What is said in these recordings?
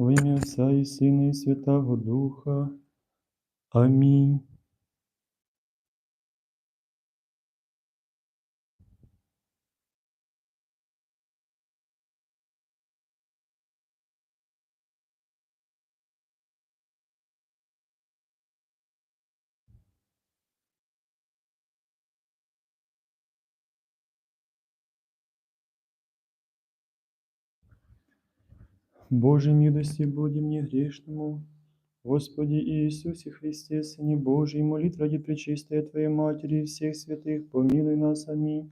Во ім'я Отця і Сина, і Святого Духа. Амінь. Боже милости, буди мне грешному. Господи Иисусе Христе, Сыне Божий, молит ради пречистой Твоей Матери и всех святых, помилуй нас. Аминь.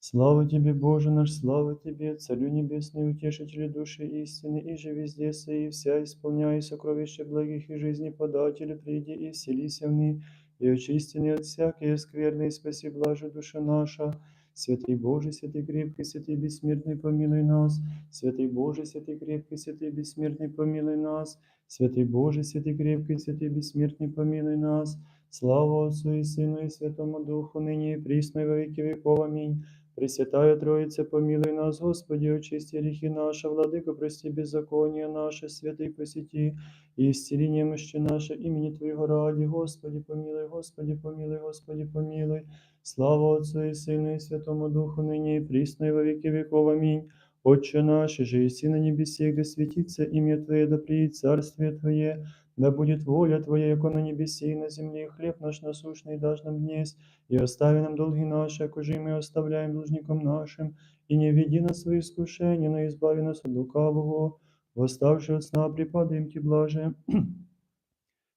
Слава Тебе, Боже наш, слава Тебе, Царю Небесный, Утешителю души истины, и же везде и вся исполняй сокровища благих и жизни подателю, приди и вселися в ны, и очистины от всякой скверной, и спаси блажи душа наша. Святый Боже, святый крепкий, святый бессмертный, помилуй нас. Святый Боже, святый крепкий, святый бессмертный, помилуй нас. Святый Боже, святый крепкий, святый бессмертный, помилуй нас. Слава Отцу и Сыну и Святому Духу, ныне и присно и во веки веков. Аминь. Пресвятая Троица, помилуй нас, Господи, очисти грехи наши, Владыка, прости беззаконие наше, святый посети, и исцели немощи наши, имени Твоего ради, Господи, помилуй, Господи, помилуй, Господи, помилуй. Слава Отцу и Сыну и Святому Духу, ныне и присно и во веки веков. Аминь. Отче наш, же и на небесе, да светится имя Твое, да приедет царствие Твое, да будет воля Твоя, яко на небесе и на земле, хлеб наш насущный дашь нам днесь, и остави нам долги наши, як уже и мы оставляем должникам нашим, и не веди нас в свои искушения, но избави нас от лукавого, восставши от сна, припадаем Ти блаже.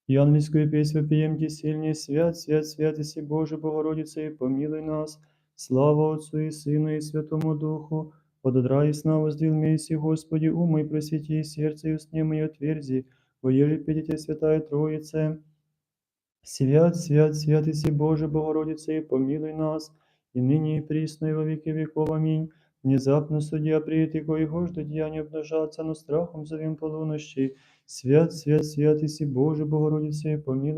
И вопием Ти сильнее, свят, свят, святисі Боже, Богородица, и помилуй нас. Слава Отцу и Сыну и Святому Духу, пододрай сна воздвил Месси, Господи, умой просвети, сердце и усне мои отверзи, воели педите Святая Троице. Свят, свят, свят, Боже, Богородица, и помилуй нас, и ныне и присно, и во веки веков. Аминь. Внезапно судья приет, и я не обнажаться, но страхом зовем полунощи. Свят, свят, свят, Иси Боже, Богородица, и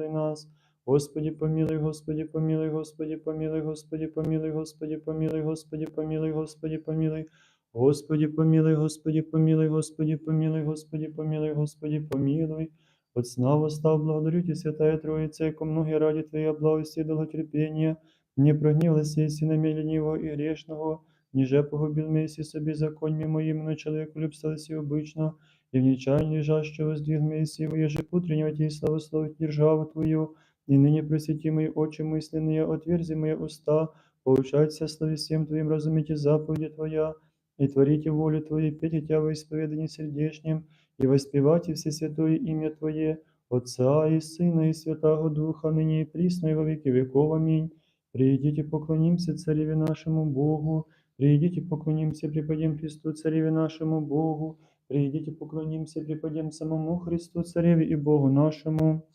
нас. Господи, помилуй, Господи, помилуй, Господи, помилуй, Господи, помилуй, Господи, помилуй, Господи, помилуй, Господи, помилуй. Господи, помилуй, Господи, помилуй, Господи, помилуй, Господи, помилуй, Господи, помилуй. От сна восстав, благодарю Тебя, Святая Троица, яко многие ради Твоей благости и долготерпения, не прогнилась и на ленивого и грешного, ниже погубил Месси собі законьми моїми, но человеку любсталось и обычно, и в нечаянии лежащего воздвиг Месси, его ежепутреннего Тебе славословить державу Твою, и ныне просвети мои очи мысленные, отверзи мои уста, поучаться славе всем Твоим, разумейте заповеди Твоя, и творите волю Твою, пейте Тебя во исповедании сердечнем, и воспевайте все святое имя Твое, Отца и Сына и Святого Духа, ныне и присно и во веки веков. Аминь. Придите, поклонимся Цареве нашему Богу, придите, поклонимся, преподем Христу, Цареве нашему Богу, придите, поклонимся, преподем самому Христу, Цареве и Богу нашему.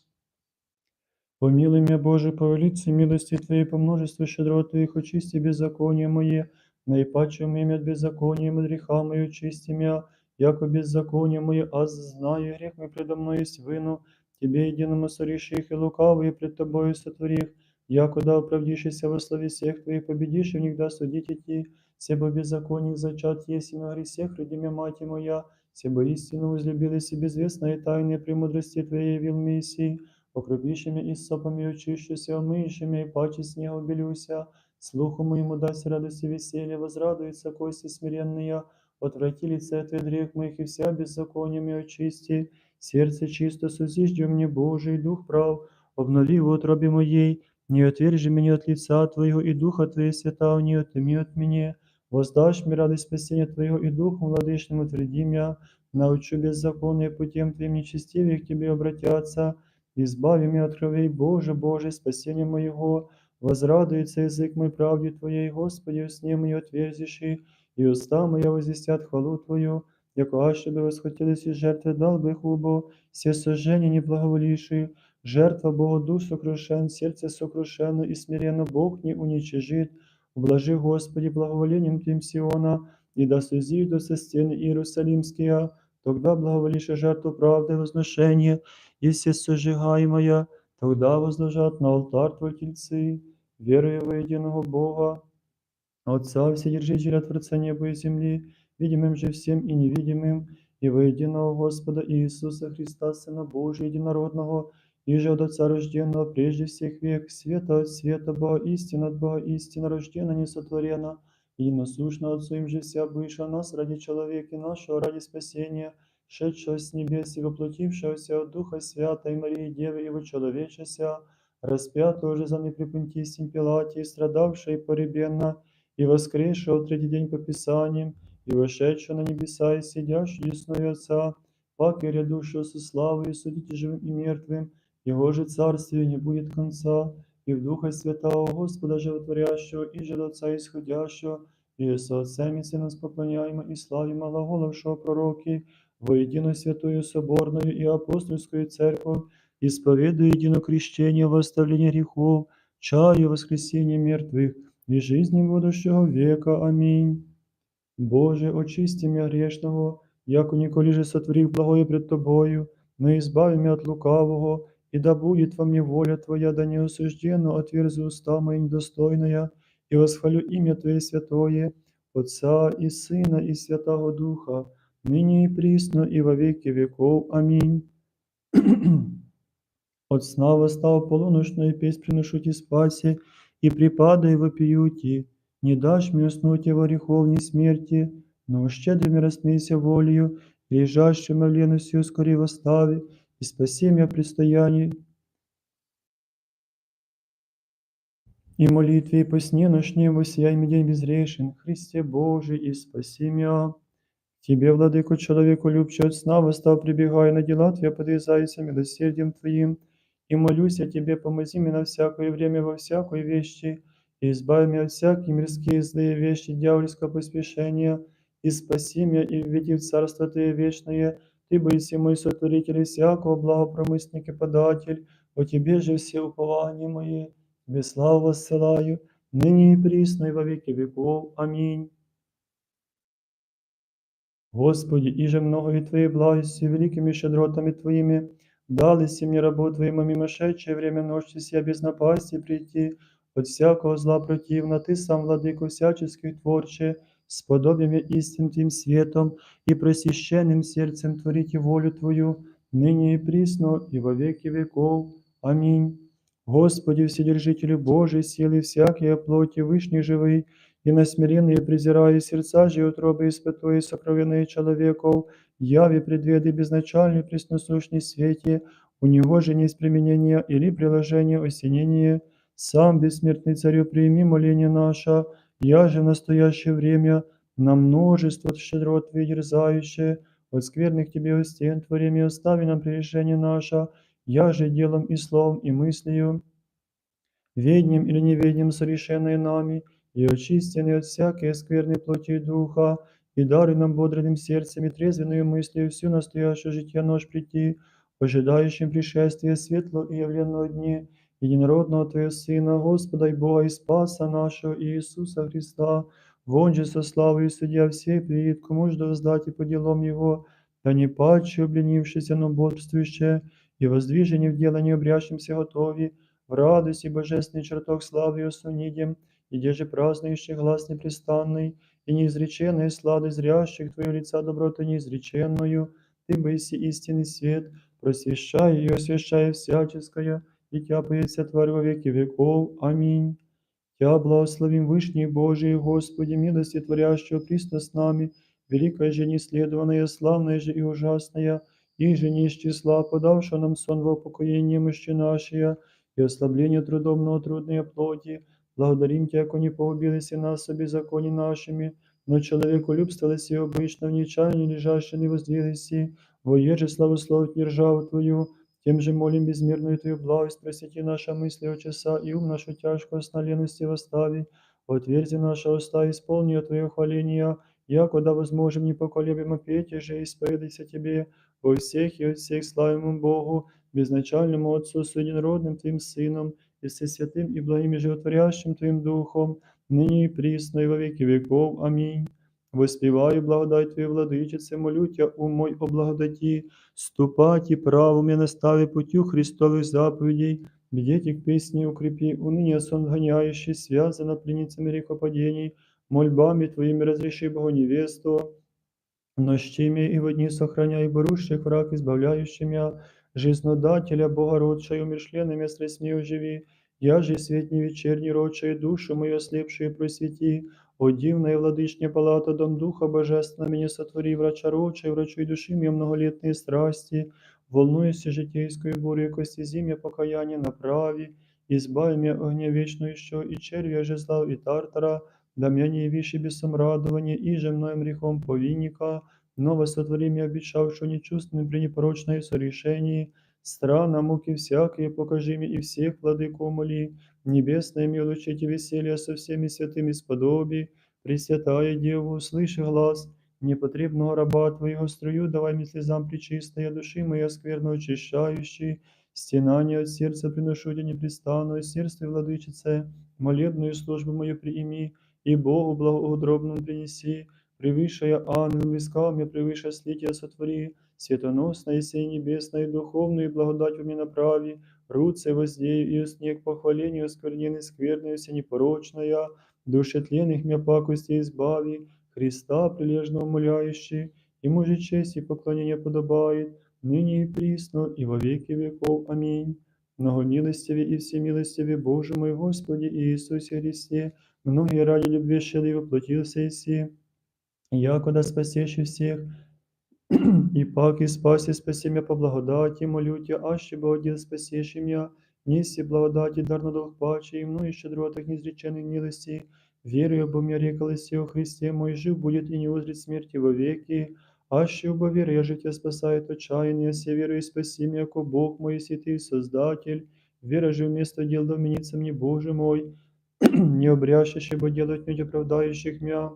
Помилуй меня, Боже, по велице милости Твоей, по множеству щедрот Твоих, очисти беззаконие мое, наипаче имя от беззакония, от греха мое, очисти меня, яко беззаконие мое, аз знаю, грех мой предо мной есть вину, Тебе единому соришь их и лукавые пред Тобою сотворих, яко да оправдишься во славе всех Твоих, победишь и в них да судить идти, себо беззаконник зачат есть и на гресех, ради меня, мать моя, себо истину возлюбилась и безвестные тайны премудрости Твоей явил Мессии, покропившими и сопами очищуся, омыющими и паче снега белюся, слуху моему дасть радость и веселье, возрадуется кости смиренные, отврати лице от грех моих и вся беззакониями очисти, сердце чисто созиждем мне Божий, дух прав, обнови в утробе моей, не отвержи меня от лица Твоего, и Духа Твоего свята не отыми от меня, воздашь мне радость спасения Твоего, и Духом владычным утверди меня, научу беззаконные путем Твоим нечестивых к Тебе обратятся, избави меня от кровей, Боже, Боже, спасение моего, возрадуется язык мой правде Твоей, Господи, усне мое отверзиши, и уста моя возвестят хвалу Твою, яко аще бы восхотелись из жертвы дал бы хубо, все сожжения неблаговолившие, жертва Богу дух сокрушен, сердце сокрушено и смиренно Бог не уничижит, ублажи, Господи, благоволением Твоим Сиона, и да сузижду со стены Иерусалимские, тогда благоволишь жертву правды и возношения, и все сожигаемое, тогда возложат на алтарь Твой тельцы, веруя во единого Бога, Отца Вседержителя Творца неба и земли, видимым же всем и невидимым, и во единого Господа Иисуса Христа, Сына Божия, единородного, и же от Отца рожденного прежде всех век, света от света, Бога истина от Бога истина, рождена, несотворена, единосущно Отцу им же вся бывшая нас ради человека нашего, ради спасения, шедшего с небес и воплотившегося от Духа Святой Марии Девы и вочеловечеся, распятого же за непрепентистим Пилате, и страдавшего и поребенно, и воскресшего в третий день по Писаниям, и вошедшего на небеса, и сидящего ясную Отца, пак и рядущего со славой, и судите живым и мертвым, Его же царствие не будет конца, и в Духа Святого Господа Животворящего, и же до Отца исходящего, и со Отцем и Сыном споклоняемо, и славимо глаголовшего пророки, во единую святую соборную и апостольскую церковь, исповедую едино крещение во оставление грехов, чаю воскресения мертвых и жизни будущего века. Аминь. Боже, очисти меня грешного, яко николи же сотворив благое пред Тобою, но избави меня от лукавого, и да будет во мне воля Твоя, да не осужденно отверзи уста мои недостойная, и восхвалю имя Твое святое, Отца и Сына и Святого Духа, ныне и присно, и во веки веков. Аминь. От сна восстал полуночную песнь приношу ти спаси, и припадай вопию ти, не дашь мне уснуть во греховней смерти, но щедрыми рассмейся волею, лежащим в леностью скорее восстави, и спаси меня предстоянии. И молитве и по сне ночнем воссияй мне безрешен, Христе Божий, и спаси меня. Тебе, владыко, человеку любче от сна, восстав, прибегая на дела Твоя, подвязайся милосердием Твоим, и молюсь о Тебе, помози мне на всякое время во всякой вещи, и избави меня от всякие мирские злые вещи, дьявольского поспешения, и спаси меня, и введи в Царство Твое вечное, Ты, боиси мой сотворитель и всякого благопромысник и податель, о Тебе же все упования мои, Тебе славу воссылаю, ныне и присно, и во веки веков. Аминь. Господи, иже многою Твоей благостью, великими щедротами Твоими, дались мне рабу Твоему мимошедшее время ночи сия без напасти прийти, от всякого зла противно, Ты сам, владыку всяческих творче, сподобим я истин Твоим светом и просвященным сердцем творите волю Твою, ныне и присно, и во веки веков. Аминь. Господи, Вседержителю Божий, силы всякие плоти, вышний живый, и на смиренные презирая сердца же утробы испытуя сокровенные человеков, яви предведы безначальный пресносущный свете, у него же не есть применение или приложение осенения, сам бессмертный царю прими моление наше, я же в настоящее время на множество щедрот твоих от скверных тебе стен творим и остави нам прегрешение наше, я же делом и словом и мыслью, веднем или неведнем совершенное нами, и очистены от всякой скверной плоти и духа, и даруй нам бодрым сердцем и трезвенную мыслью всю настоящую житие нож прийти, ожидающим пришествия светлого и явленного дне, единородного Твоего Сына, Господа и Бога и Спаса нашего Иисуса Христа, вон же со славою судья всей приедет, кому ж воздать и по делам Его, да не паче обленившийся, но бодрствующее, и воздвижение в дело не обрящимся готови, в радости божественный чертог славы и осунидем, и где же празднующий глаз непрестанный, и неизреченная сладость зрящих Твоего лица доброту неизреченную, Ты быси истинный свет, просвещай и освящай всяческое, и Тя тварь во веки веков. Аминь. Тя благословим Вышний Божий, Господи, милости творящего Христа с нами, великая же неследованная, славная же и ужасная, и же не из числа, подавшего нам сон во упокоение мощи нашей, и ослабление трудомного трудной плоти, Благодарим Тя, яко не погубились и нас беззакони нашими, но человеку любствовались и обычно в нечаянии лежащие не воздвиглись, воеже славословить державу Твою, тем же молим безмерную Твою благость, просвети наша мысли о часа и ум нашу тяжкую сналенности восстави, отверзи наши уста, исполни Твое хваление, яко да возможем непоколебимо петь и же исповедайся Тебе, во всех и от всех славимому Богу, безначальному Отцу с единородным Твоим Сыном, и всесвятым и благим и животворящим Твоим Духом, ныне и присно, и во веки веков. Аминь. Воспеваю благодать Твою, владычице, молю Тя, ум мой о благодаті, ступать и правом я настави путю Христовых заповедей, бдеть к песни укрепи, уныние сон гоняющий, связано пленницами рекопадений, мольбами Твоими разреши Богу невесту, Нощи мне и в дни сохраняй борущих враг, избавляющий меня, жизнодателя, Богородча, и умершленными страстьми оживи, я же свет не вечерний рочай, душу мою ослепшую просвети, о дивная владычня палата, дом Духа Божественного, меня сотвори, врача рочай, врачуй души мне многолетние страсти, волнуясь житейскую бурю, кости зимя покаяние направи, избави меня огня вечную еще, и червя жезла, и тартара, да меня не явишь и бесом радования, и же мною грехом повинника, ново сотвори меня, обещавшую нечувственным при непорочной сорешении, страна муки всякие покажи мне, и всех владыку моли, небесное мне лучите веселье со всеми святыми сподоби, Пресвятая Дева, услыши глаз, непотребного раба Твоего струю, давай мне слезам причистая души моя скверно очищающий, стенание от сердца приношу тебе непрестанное, сердце владычице, молебную службу мою приими, и Богу благоудробному принеси, превыше ангел вискал мне, превыше слития сотвори, светоносная сей небесная, духовную благодать мне направи, руце воздею и снег похвалению оскверненной скверной всенепорочная, души тленных мя пакости избави, Христа прилежно умоляющий, ему же честь и поклонение подобает, ныне и присно, и во веки веков. Аминь. Многомилостивый и всемилостивый Боже мой Господи Иисусе Христе, многие ради любви щели воплотился и си, якода спасеши всех, и пак и спаси спаси меня по благодати, молю Тебя, аще Богодел спасеши меня, неси благодати, дарно долг паче, и мною щедротах неизреченной милости, верую, обо мне рекалось о Христе мой, жив будет и не узрит смерти вовеки, аще оба веры, я жития спасает отчаяние, все верую спаси меня, яко Бог мой, святый Создатель, вера же вместо дел доменится мне, Боже мой, не обрящащий, бо делать не оправдающих меня,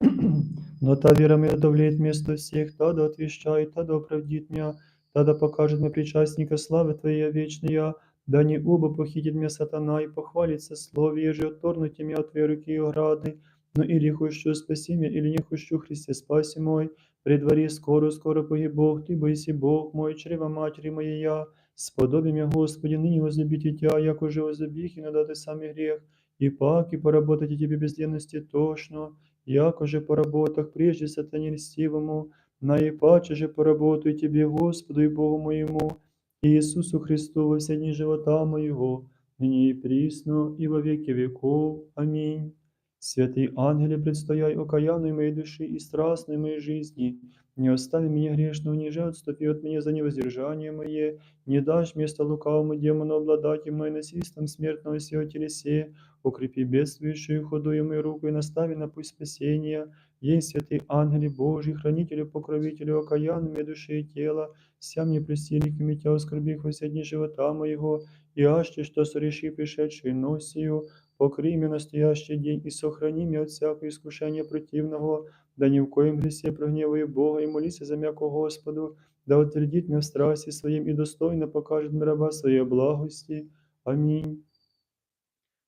но та вера моя довлеет вместо всех, та да отвещает, та да оправдит меня, та да покажет мне причастника славы Твоей вечная, да не оба похитит меня сатана и похвалится слове, еже отторнуть меня от Твоей руки и ограды, но или хочу спаси меня, или не хочу, Христе, спаси мой, предвари скоро, скоро погиб Бог, Ты бойся Бог мой, чрева матери моей я, сподоби меня, Господи, ныне возлюбите Тя, як уже возлюбих и надати самый грех, и пак, и поработать Тебе без ленности тошно, яко же по работах прежде сатане льстивому, наипаче же поработаю Тебе, Господу и Богу моему, Иисусу Христу во все дни живота моего, ныне и присно, и во веки веков. Аминь. Святый ангеле, предстояй окаянной моей души и страстной моей жизни, не остави меня грешного, ниже отступи от меня за невоздержание мое, не дашь место лукавому демону обладать и мной насильством смертного сего телесе, укрепи бедствующую худую мою руку и настави на путь спасения. Ей, святый ангеле Божий, хранителю, покровителю, окаянными души и тела, вся мне престильниками тя оскорбих во все дни живота моего, и аще, что сореши пришедшую носию, покри меня настоящий день и сохрани меня от всякого искушения противного, да ни в коем гресе прогневаю Бога и молися за мяко Господу, да утвердит меня в страсти своим и достойно покажет мне раба своей благости. Аминь.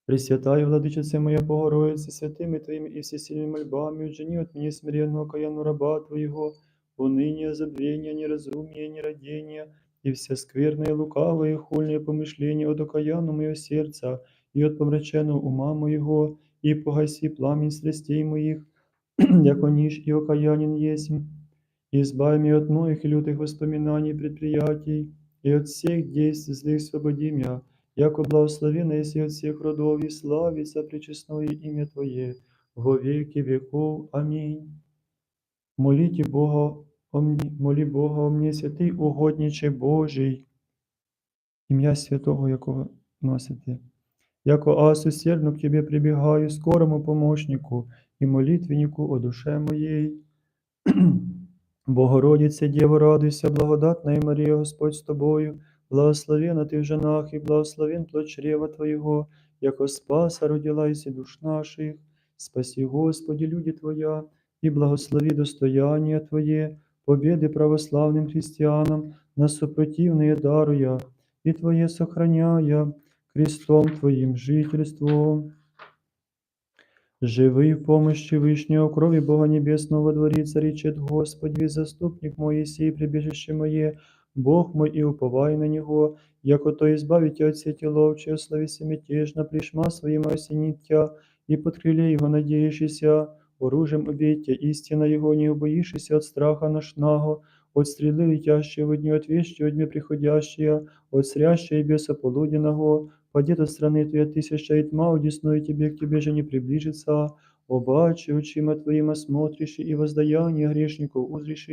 Пресвятая владычице моя Богородице, святими Твоими и всесильными мольбами, учини от меня смиренного каяну раба Твоего, уныние, забвение, неразумие, нерадение, и все скверные, лукавые, хульные помышления от окаянного моего сердца, и от помраченного ума моего, и погаси пламень страстей моих, яко ниж и окаянен есть, и избави меня от многих и лютых воспоминаний и предприятий, и от всех действий злых свободи меня, яко благословенно есть от всех родов, и славится пречестное имя Твое, во веки веков. Аминь. Молите Бога молі Бога о мне, святий угодниче Божий, ім'я святого, якого носите. Яко аз усердно к Тебе прибегаю, скорому помощнику и молитвеннику о душе моей. Богородице, Дєво, радуйся, благодатная Марія, Господь з тобою, благословена ти в женах, і благословен плод чрева Твоего, яко спаса родилася душ наших. Спаси, Господи, люди Твоя, и благослови достояние Твое, победы православным христианам, на супротивные даруя, и Твое сохраняя, крестом Твоим жительством. Живий в помощи Вышнего крови Бога Небесного во дворе царичет Господи, заступник мой сей, прибежище мое, Бог мой, и уповай на Него, яко то избавите от сети ловчей, славися мятежно, пришма своим осенит Тя, и под крыле Его надеющийся, оружием обетия, истина Его, не убоишься от страха ношного, от стрелы летящей в дни, от вещи во дне приходящая, от срящей беса полуденного, падет от страны Твоя тысяча и тьма, удесную Тебе, к Тебе же не приближится, обаче очима Твоим осмотришь и воздаяние грешников узришь,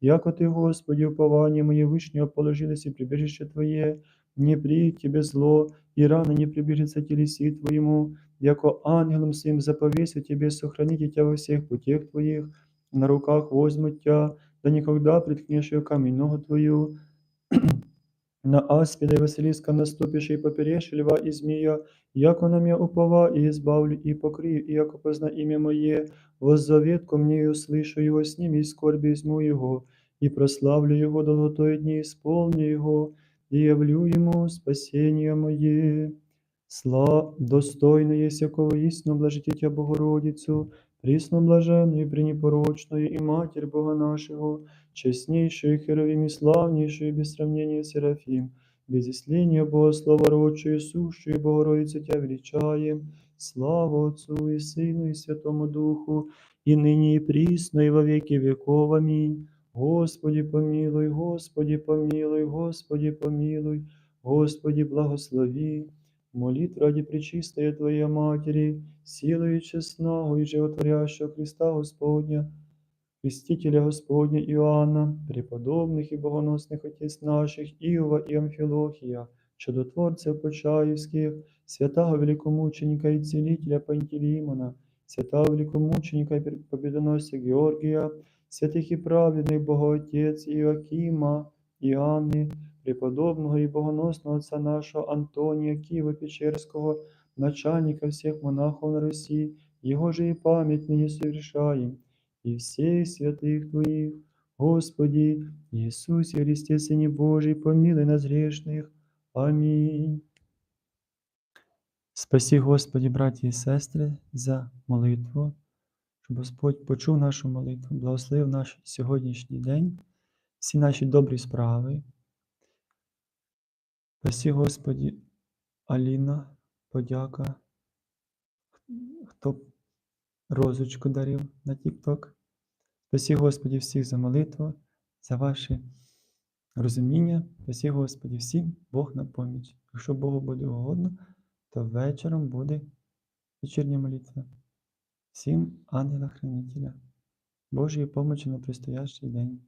яко Ты, Господи, упование мое вышнего положилось и прибежище Твое, не при Тебе зло, и рано не приближится телеси Твоему, яко ангелом своим заповесю Тебе сохраните Тебя во всех путях Твоих, на руках возьмут Тебя, да никогда приткнешь ее камень ногу Твою, на аспида и Василиска наступишь и поперешь льва и змея, яко на меня упова и избавлю и покрию, и яко позна имя мое, воззовет ко мне и услышу его, с ними и скорби изму его, и прославлю его долготой дни, исполню его, и явлю ему спасение мое. Сла достойно есть якого истину блажите Тя Присно блаженную, пренепорочную и Бога нашего, честнейшую Херовим и славнейшую без сравнения Серафим, без исления Бога Слова рочую, сущую Богородицу Тя величаем, слава Отцу и Сыну и Святому Духу, и ныне и присно, и во веки веков. Аминь. Господи помилуй, Господи помилуй, Господи помилуй, Господи благослови. Молит ради пречистої Твоєї Матері, силою чесного і животворящого Христа Господня, Хрестителя Господня Иоанна, преподобных и богоносных отец наших Иова и Амфилохия, чудотворцев Почаївських, святого великомученика і цілителя Пантелеймона, святого великомученика і победоносця Георгія, святих і праведних Богоотець Іоакима, Іоанни, преподобного и богоносного отца нашего Антония Киева-Печерского, начальника всех монахов на Руси, его же и память ныне совершаем, и всех святых Твоих, Господи, Иисусе Христе, Сыне Божий, помилуй нас грешных. Амінь. Спасі, Господі, браті і сестри, за молитву, щоб Господь почув нашу молитву, благословив наш сьогоднішній день, всі наші добрі справи. Спасі, Господі, Аліна, подяка, хто розочку дарив на Тік-Ток. Спасі, Господі, всіх за молитву, за ваше розуміння. Спасі, Господі, всім Бог на поміч. Якщо Богу буде угодно, то вечором буде вечірня молитва. Всім ангела-хранителя, Божої помочі на предстоящий день.